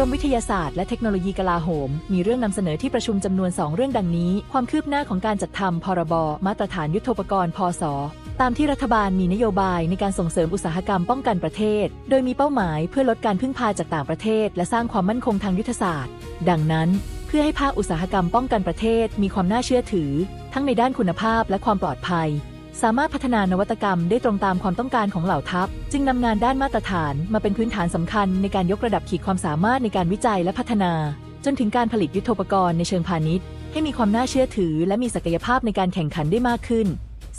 รมวิทยาศาสตร์และเทคโนโลยีกลาโหม มีเรื่องนำเสนอที่ประชุมจำนวน 2 เรื่องดังนี้ ความคืบหน้าของการจัดทำพรบ มาตรฐานยุทโธปกรณ์ พศตามที่รัฐบาลมีนโยบายในการส่งเสริมอุตสาหกรรมป้องกันประเทศ โดยมีเป้าหมายเพื่อลดการพึ่งพาจากต่างประเทศ และสร้างความมั่นคงทางยุทธศาสตร์ ดังนั้น เพื่อให้ภาคอุตสาหกรรมป้องกันประเทศ มีความน่าเชื่อถือ ทั้งในด้านคุณภาพและความปลอดภัย สามารถพัฒนานวัตกรรมได้ตรงตามความต้องการของเหล่าทัพ จึงนำงานด้านมาตรฐานมาเป็นพื้นฐานสำคัญในการยกระดับขีดความสามารถในการวิจัยและพัฒนา จนถึงการผลิตยุทโธปกรณ์ในเชิงพาณิชย์ ให้มีความน่าเชื่อถือ และมีศักยภาพในการแข่งขันได้มากขึ้น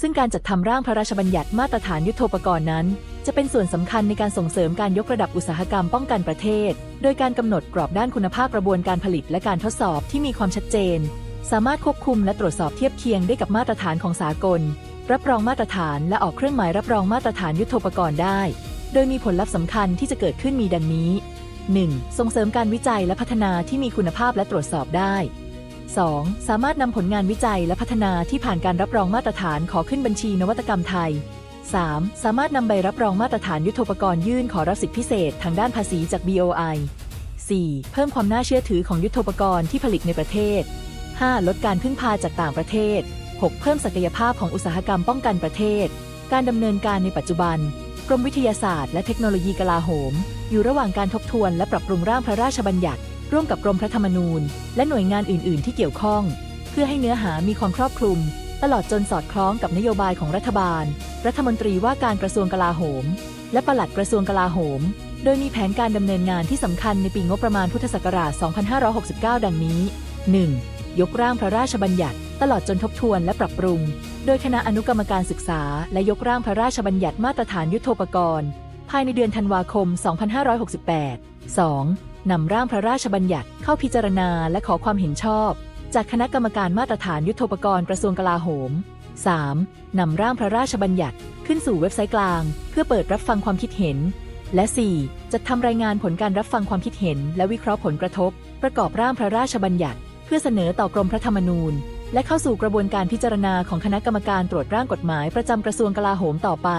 ซึ่งการจัดทำร่างพระราชบัญญัติมาตรฐานยุทโธปกรณ์นั้น จะเป็นส่วนสำคัญในการส่งเสริมการยกระดับอุตสาหกรรมป้องกันประเทศ โดยการกำหนดกรอบด้านคุณภาพกระบวนการผลิตและการทดสอบที่มีความชัดเจน สามารถควบคุมและตรวจสอบเทียบเคียงได้กับมาตรฐานของสากล รับรองมาตรฐานและออกเครื่องหมายรับรองมาตรฐานยุทโธปกรณ์ได้ โดยมีผลลัพธ์สำคัญที่จะเกิดขึ้นมีดังนี้ 1. ส่งเสริมการวิจัยและพัฒนาที่มีคุณภาพและตรวจสอบได้ 2. สามารถนำผลงานวิจัยและพัฒนาที่ผ่านการรับรองมาตรฐานขอขึ้นบัญชีนวัตกรรมไทย 3. สามารถนำใบรับรองมาตรฐานยุทโธปกรณ์ยื่นขอรับสิทธิพิเศษทางด้านภาษีจาก BOI 4. เพิ่มความน่าเชื่อถือของยุทโธปกรณ์ที่ผลิตในประเทศ 5. ลดการพึ่งพาจากต่างประเทศ 6. เพิ่มศักยภาพของอุตสาหกรรมป้องกันประเทศ การดำเนินการในปัจจุบัน กรมวิทยาศาสตร์และเทคโนโลยีกลาโหม อยู่ระหว่างการทบทวนและปรับปรุงร่างพระราชบัญญัติ ร่วมกับกรมพระธรรมนูญ และหน่วยงานอื่น ๆ ที่เกี่ยวข้อง เพื่อให้เนื้อหามีความครอบคลุม ตลอดจนสอดคล้องกับนโยบายของรัฐบาล รัฐมนตรีว่าการกระทรวงกลาโหม และปลัดกระทรวงกลาโหม โดยมีแผนการดำเนินงานที่สำคัญในปีงบประมาณพุทธศักราช 2569 ดังนี้ 1. ยกร่างพระราชบัญญัติ ตลอดจนทบทวนและปรับปรุง โดยคณะอนุกรรมการศึกษา และยกร่างพระราชบัญญัติมาตรฐานยุทโธปกรณ์ ภายในเดือนธันวาคม 2568 2. นำร่างพระราชบัญญัติเข้าพิจารณาและขอความเห็นชอบ จากคณะกรรมการมาตรฐานยุทโธปกรณ์กระทรวงกลาโหม 3. นำร่างพระราชบัญญัติขึ้นสู่เว็บไซต์กลาง เพื่อเปิดรับฟังความคิดเห็น และ 4. จัดทำรายงานผลการรับฟังความคิดเห็น และวิเคราะห์ผลกระทบ ประกอบร่างพระราชบัญญัติ พื่อเสนอต่อกรมพระธรรมนูญ และเข้าสู่กระบวนการพิจารณาของคณะกรรมการตรวจร่างกฎหมายประจำกระทรวงกลาโหมต่อไป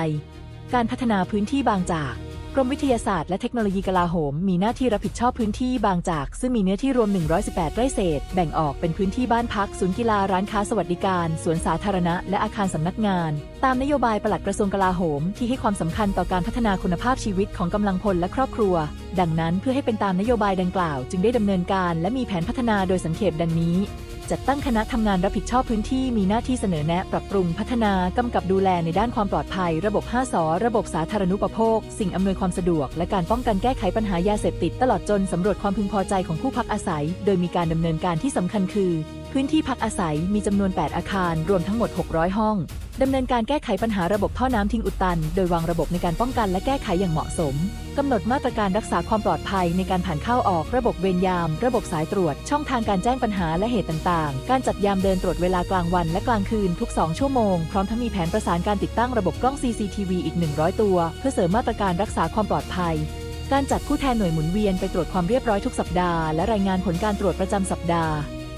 การพัฒนาพื้นที่บางจาก กรมวิทยาศาสตร์และเทคโนโลยีกลาโหม มีหน้าที่รับผิดชอบพื้นที่บางจาก ซึ่งมีเนื้อที่รวม 118 ไร่เศษ แบ่งออกเป็นพื้นที่บ้านพัก ศูนย์กีฬาร้านค้าสวัสดิการ สวนสาธารณะ และอาคารสำนักงาน ตามนโยบายปลัดกระทรวงกลาโหม ที่ให้ความสำคัญต่อการพัฒนาคุณภาพชีวิตของกำลังพลและครอบครัว ดังนั้นเพื่อให้เป็นตามนโยบายดังกล่าว จึงได้ดำเนินการและมีแผนพัฒนาโดยสังเขปดังนี้จัดตั้งคณะทำงานรับผิดชอบพื้นที่มีหน้าที่เสนอแนะปรับปรุงพัฒนากำกับดูแลในด้านความปลอดภัย ระบบ 5สอระบบสาธารณูปโภค สิ่งอำนวยความสะดวก และการป้องกันแก้ไขปัญหายาเสพติด ตลอดจนสำรวจความพึงพอใจของผู้พักอาศัย โดยมีการดำเนินการที่สำคัญคือ พื้นที่พักอาศัยมีจำนวน 8 อาคาร รวมทั้งหมด 600 ห้องดำเนินการแก้ไขปัญหาระบบท่อน้ำทิ้งอุดตัน โดยวางระบบในการป้องกันและแก้ไขอย่างเหมาะสม กำหนดมาตรการรักษาความปลอดภัยในการผ่านเข้าออกระบบเวรยาม ระบบสายตรวจ ช่องทางการแจ้งปัญหาและเหตุต่างๆ การจัดยามเดินตรวจเวลากลางวันและกลางคืนทุก 2 ชั่วโมง พร้อมทั้งมีแผนประสานการติดตั้งระบบกล้อง CCTV อีก 100 ตัว เพื่อเสริมมาตรการรักษาความปลอดภัยการจัดผู้แทนหน่วยหมุนเวียนไปตรวจความเรียบร้อยทุกสัปดาห์และรายงานผลการตรวจประจำสัปดาห์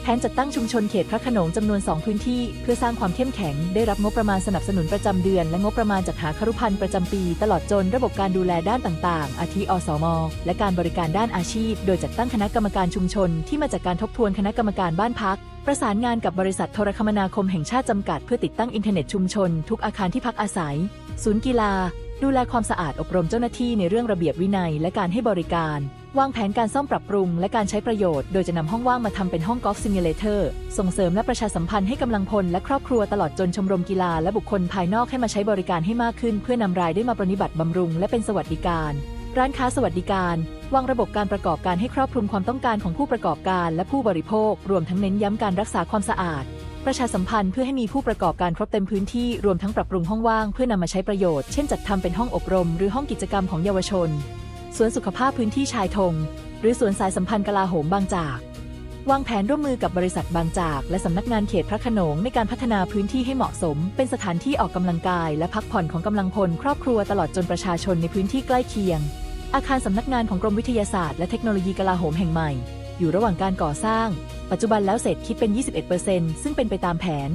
แผนจัดตั้งชุมชนเขตพระขนงจำนวน 2 พื้นที่ เพื่อสร้างความเข้มแข็ง ได้รับงบประมาณสนับสนุนประจำเดือน และงบประมาณจัดหาครุพันธ์ประจำปี ตลอดจนระบบการดูแลด้านต่างๆ อาทิอสม และการบริการด้านอาชีพ โดยจัดตั้งคณะกรรมการชุมชน ที่มาจากการทบทวนคณะกรรมการบ้านพัก ประสานงานกับบริษัทโทรคมนาคมแห่งชาติจำกัด เพื่อติดตั้งอินเทอร์เน็ตชุมชน ทุกอาคารที่พักอาศัย ศูนย์กีฬา ดูแลความสะอาดอบรมเจ้าหน้าที่ในเรื่องระเบียบวินัยและการให้บริการ วางแผนการซ่อมปรับปรุงและการใช้ประโยชน์ โดยจะนำห้องว่างมาทำเป็นห้องกอล์ฟซิมูเลเตอร์ ส่งเสริมและประชาสัมพันธ์ให้กำลังพลและครอบครัวตลอดจนชมรมกีฬาและบุคคลภายนอกให้มาใช้บริการให้มากขึ้น เพื่อนำรายได้มาปฏิบัติบำรุงและเป็นสวัสดิการ ร้านค้าสวัสดิการ วางระบบการประกอบการให้ครอบคลุมความต้องการของผู้ประกอบการและผู้บริโภค รวมทั้งเน้นย้ำการรักษาความสะอาด ประชาสัมพันธ์เพื่อให้มีผู้ประกอบการครบเต็มพื้นที่รวมทั้งปรับปรุงห้องว่างเพื่อนำมาใช้ประโยชน์ เช่นจัดทำเป็นห้องอบรม หรือห้องกิจกรรมของเยาวชน สวนสุขภาพพื้นที่ชายธง หรือสวนสายสัมพันธ์กลาโหมบางจาก วางแผนร่วมมือกับบริษัทบางจาก และสำนักงานเขตพระโขนงในการพัฒนาพื้นที่ให้เหมาะสม เป็นสถานที่ออกกำลังกาย และพักผ่อนของกำลังพลครอบครัวตลอดจนประชาชนในพื้นที่ใกล้เคียง อาคารสำนักงานของกรมวิทยาศาสตร์และเทคโนโลยีกลาโหมแห่งใหม่ อยู่ระหว่างการก่อสร้าง ปัจจุบันแล้วเสร็จคิดเป็น 21%ซึ่งเป็นไปตามแผน